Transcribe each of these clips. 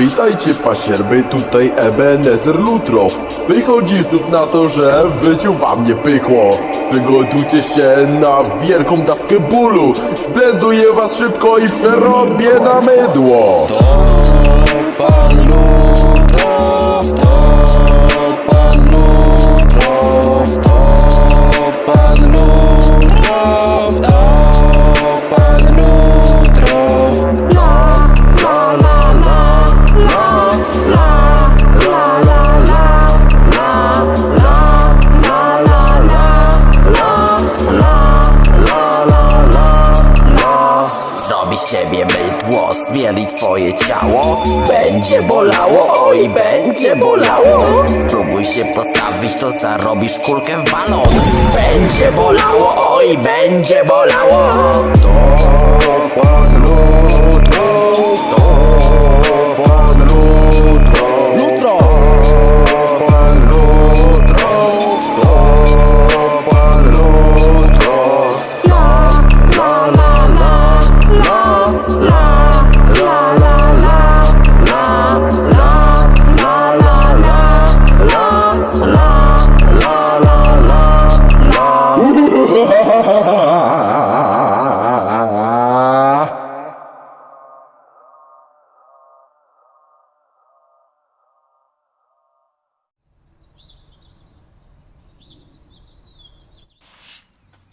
Witajcie pasierby, tutaj Ebenezer Lutrow Wychodzi znów na to, że w życiu wam nie pykło. Przygotujcie się na wielką dawkę bólu. Zblenduję was szybko i przerobię na mydło. Pan Lutrow, Ciebie mydło, zmieli twoje ciało Będzie bolało, oj będzie bolało. Spróbuj się postawić, to zarobisz kulkę w balon. Będzie bolało, oj będzie bolało. To pan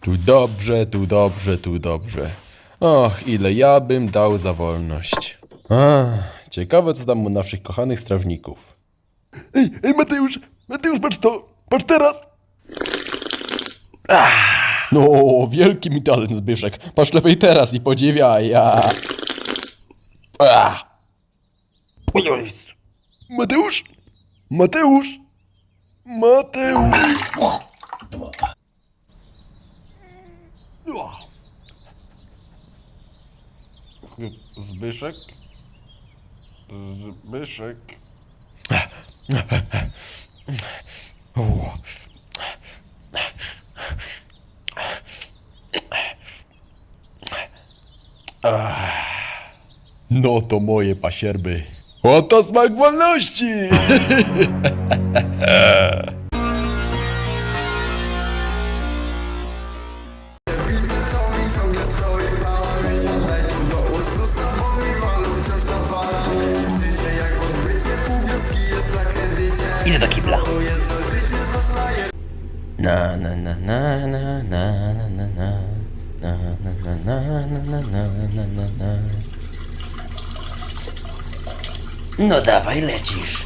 Tu dobrze, tu dobrze, tu dobrze Och, ile ja bym dał za wolność Ach, Ciekawe co tam u naszych kochanych strażników Ej, ej Mateusz, Mateusz, patrz to, patrz teraz. No, wielki mi talent Zbyszek. Patrz lepiej teraz i podziwiaj. Ja. Ach. Mateusz, Mateusz, Mateusz. Zbyszek? Zbyszek? No to moje pasierby. Oto smak wolności! Idę do kibla. Na na na na na na na na na na na na na na na na na na No dawaj lecisz.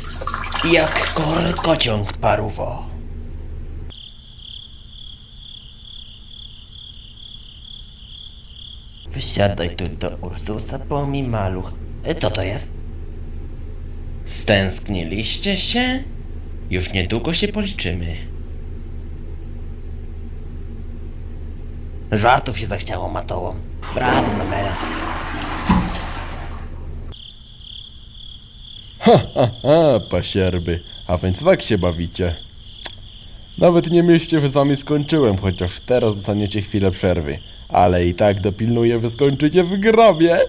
Jak korkociąg paruwo. Wysiadaj tu do Ursusa po mi maluch. E, Co to jest? Stęskniliście się? Już niedługo się policzymy. Żartów się zachciało matołom. Brawo, Mamela. A, pasierby. A więc tak się bawicie. Nawet nie myślcie, że z wami skończyłem, chociaż teraz dostaniecie chwilę przerwy. Ale i tak dopilnuję, wy skończycie w grobie.